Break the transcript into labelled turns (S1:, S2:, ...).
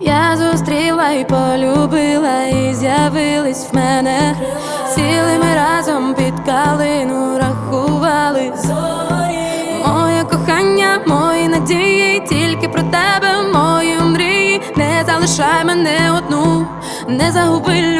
S1: Я зустріла і полюбила, і з'явились в мене. Сіли ми разом під калину, рахували Моє кохання, мої надії, тільки про тебе, мої мрії. Не залишай мене одну, не загуби